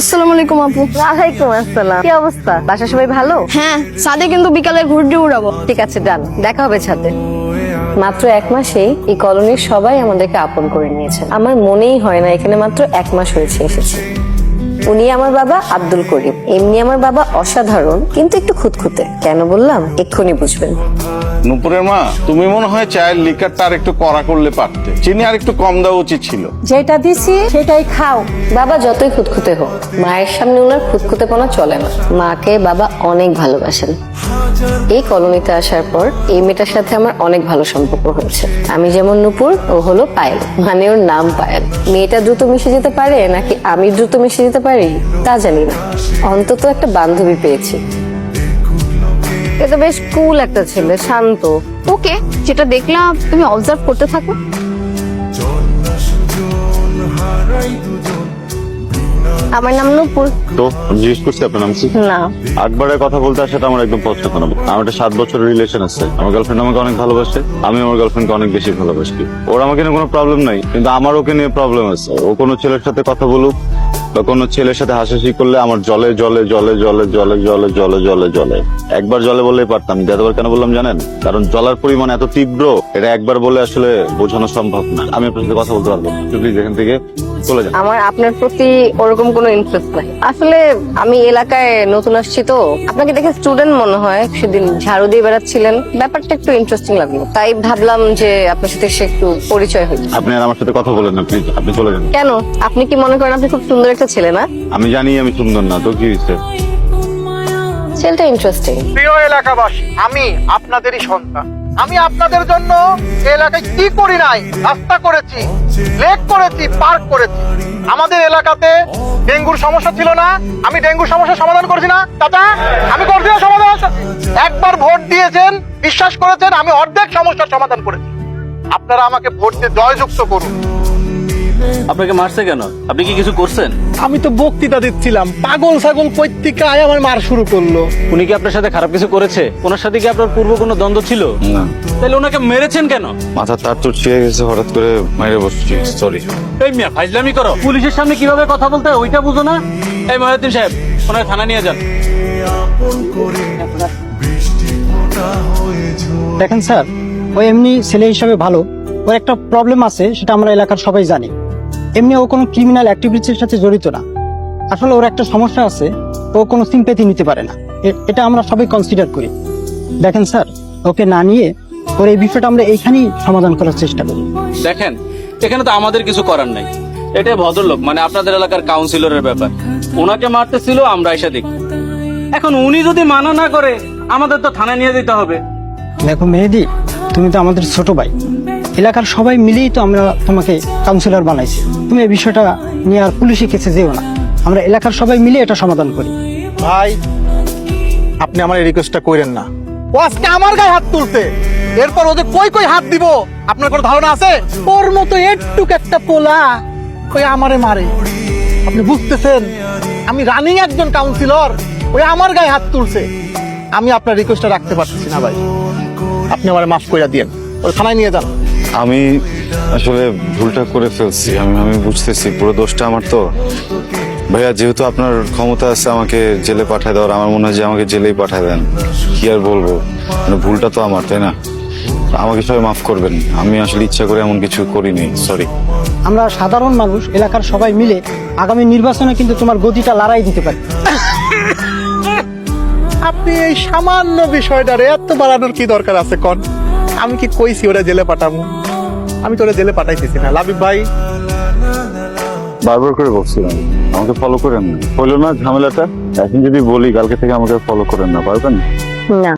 আসসালামু আলাইকুম আপু। ওয়ালাইকুম আসসালাম। কি অবস্থা? বাসা সবাই ভালো? হ্যাঁ ছাদে কিন্তু বিকালে ঘুরতে উড়াবো। ঠিক আছে ডান দেখা হবে ছাদে। মাত্র এক মাসেই এই কলোনির সবাই আমাদেরকে আপন করে নিয়েছে। আমার মনেই হয় না এখানে মাত্র এক মাস হয়েছে এসেছি। উনি আমার বাবা আব্দুল করিম। এমনি আমার বাবা অসাধারণ কিন্তু একটু খুঁতখুঁতে। কেন বললাম? এক্ষুনি বুঝবেন। নুপুরের মা তুমি মনে হয় চায়ের লিকারটা আর একটু কড়া করলে পারতে। চিনি আর একটু কম দেওয়া উচিত ছিল। যেটা দিছি সেটাই খাও। বাবা যতই খুঁতখুঁতে হোক মায়ের সামনে ওনার খুঁতখুঁতেপনা চলে না। মাকে বাবা অনেক ভালোবাসেন। এই কলোনিতে আসার পর এই মেয়েটার সাথে আমার অনেক ভালো সম্পর্ক হয়েছে। আমি যেমন নুপুর ও হলো পায়েল। মানে ওর নাম পায়েল। মেয়েটা দ্রুত মিশে যেতে পারে নাকি আমি দ্রুত মিশে যেতে পারি? তা জানি না। অন্তত একটা বান্ধবী পেয়েছি। এটা বেশ কুল একটা ছেলে শান্ত। ওকে যেটা দেখলাম তুমি অবজার্ভ করতে থাকো। আমার নাম নুপুর। তো জিজ্ঞেস করছি আপনার নাম কি? না। আকবরের কথা বলতে আসাটা আমার একদম পছন্দ না। আমার একটা সাত বছরের রিলেশন আছে। আমার গার্লফ্রেন্ড আমাকে অনেক ভালোবাসে। আমি আমার গার্লফ্রেন্ডকে অনেক বেশি ভালোবাসি। ওর আমাকে নিয়ে কোনো প্রবলেম নাই। কিন্তু আমার ওকে নিয়ে প্রবলেম আছে। ও কোনো ছেলের সাথে কথা বলুক বা কোনো ছেলের সাথে হাসাহাসি করলে আমার জলে জলে জলে জলে জলে জলে জলে জলে জলে। একবার জলে বললেই পারতাম। যতবার কেন বললাম জানেন? কারণ জলার পরিমাণ এত তীব্র এটা একবার বলে আসলে বোঝানো সম্ভব না। আমি আপনার সাথে কথা বলতে পারব প্লিজ এখান থেকে চলে যান। আমার আপনার প্রতি ওরকম কোনো ইন্টারেস্ট নাই। আসলে আমি এলাকায় নতুন আসছি তো। আপনাকে দেখে স্টুডেন্ট মনে হয় সেদিন ঝাড়ু দিয়ে বেড়াচ্ছিলেন। ব্যাপারটা একটু ইন্টারেস্টিং লাগল। তাই ভাবলাম যে আপনার সাথে সে একটু পরিচয় হই। আপনি আর আমার সাথে কথা বলেন না প্লিজ আপনি চলে যান। কেন? আপনি কি মনে করেন আপনি খুব সুন্দর একটা ছেলে না? আমি জানি আমি সুন্দর না তো কি হয়েছে? ছেলেটা ইন্টারেস্টিং প্রিয় এলাকাবাসী আমি আপনাদেরই সন্তান। আমি আপনাদের জন্য এলাকায় কি করি নাই? রাস্তা করেছি লেক করেছি পার্ক করেছি। আমাদের এলাকাতে ডেঙ্গুর সমস্যা ছিল না, আমি ডেঙ্গুর সমস্যা সমাধান করেছি না। দাদা আমি করছি না সমাধান। একবার ভোট দিয়েছেন, বিশ্বাস করেছেন, আমি অর্ধেক সমস্যার সমাধান করেছি। আপনারা আমাকে ভোট দিয়ে জয়যুক্ত করুন। আপনাকে মারছে কেন? আপনি কি কিছু করছেন? আমি তো বক্তৃতা দিচ্ছিলাম। পাগল ছাগল আয় আমার মার শুরু করল। উনি কি আপনার সাথে খারাপ কিছু করেছে? ওনার সাথে কি আপনার পূর্ব কোনো দ্বন্দ্ব ছিল? না। তাহলে ওনাকে মেরেছেন কেন? মাথা তার তোর ছিঁড়ে গেছে হঠাৎ করে মাইরে বসছি। সরি এই মিয়া ফাইজলামি করো। পুলিশের সামনে কীভাবে কথা বলতে হয় ওইটা বুঝো না? এই মহিউদ্দিন সাহেব ওনাকে থানা নিয়ে যান। দেখেন স্যার ও এমনি ছেলে হিসাবে ভালো। ওর একটা প্রবলেম আছে সেটা আমরা এলাকার সবাই জানি। এমনি ও কোনো ক্রিমিনাল অ্যাক্টিভিটির সাথে জড়িত না। আসলে ওর একটা সমস্যা আছে ও কোনো সিম্পেথি নিতে পারে না। এটা আমরা সবাই কনসিডার করি। দেখেন স্যার ওকে না নিয়ে ওর এই বিষয়টা আমরা এইখানেই সমাধান করার চেষ্টা করি। দেখেন এখানে তো আমাদের কিছু করার নাই। এটা ভদ্রলোক মানে আপনাদের এলাকার কাউন্সিলরের ব্যাপার। ওনাকে মারতেছিল আমরা এসে দেখি। এখন উনি যদি মানা না করে আমাদের তো থানায় নিয়ে যেতে হবে। দেখো মেহেদি তুমি তো আমাদের ছোট ভাই। এলাকার সবাই মিলেই তো আমরা তোমাকে কাউন্সিলর বানাইছি। তুমি এই বিষয়টা নিয়ে আর পুলিশে কেসে যেও না। আমরা এলাকার সবাই মিলে এটা সমাধান করি। ভাই, আপনি আমার এই রিকোয়েস্টটা করেন না। ও আজকে আমার গায়ে হাত তুলতে এরপর ওদের কই কই হাত দিব? আপনার কোনো ধারণা আছে? ওর মতো একটুক একটা পোলা ওই আমারে মারে। আপনি বুঝতেছেন? আমি রানিং একজন কাউন্সিলর ওই আমার গায়ে হাত তুলছে। আমি আপনার রিকোয়েস্টটা রাখতে পারতেছি না ভাই। আপনি আমার মাফ করে দিয়েন। ওই থানায় নিয়ে যান। আমি আসলে ভুলটা করে ফেলছি আমি আমি বুঝতেছি পুরো দোষটা আমার তো। ভাইয়া যেহেতু আপনার ক্ষমতা আছে আমাকে জেলে পাঠায় দেওয়ার আমার মনে হয় যে আমাকে জেলেই পাঠায় দেন। কি আর বলব? মানে ভুলটা তো আমার তাই না? আমাকে সবাই মাফ করবেন আমি আসলে ইচ্ছা করে এমন কিছু করিনি সরি আমরা সাধারণ মানুষ এলাকার সবাই মিলে আগামী নির্বাচনে কিন্তু তোমার গতিটা লড়াই দিতে পারি। আপনি এই সামান্য বিষয়টারে এত বাড়ানোর কি দরকার আছে কন? আমি কি কইছি ওরা জেলে পাঠাবো আমি তো ওরা জেলে পাঠাইতেছি না। লাবিব ভাই। বারবার করে বলছিলাম আমাকে ফলো করেন না হইল না ঝামেলাটা? এখন যদি বলি কালকে থেকে আমাকে ফলো করেন না। পারবেন? না।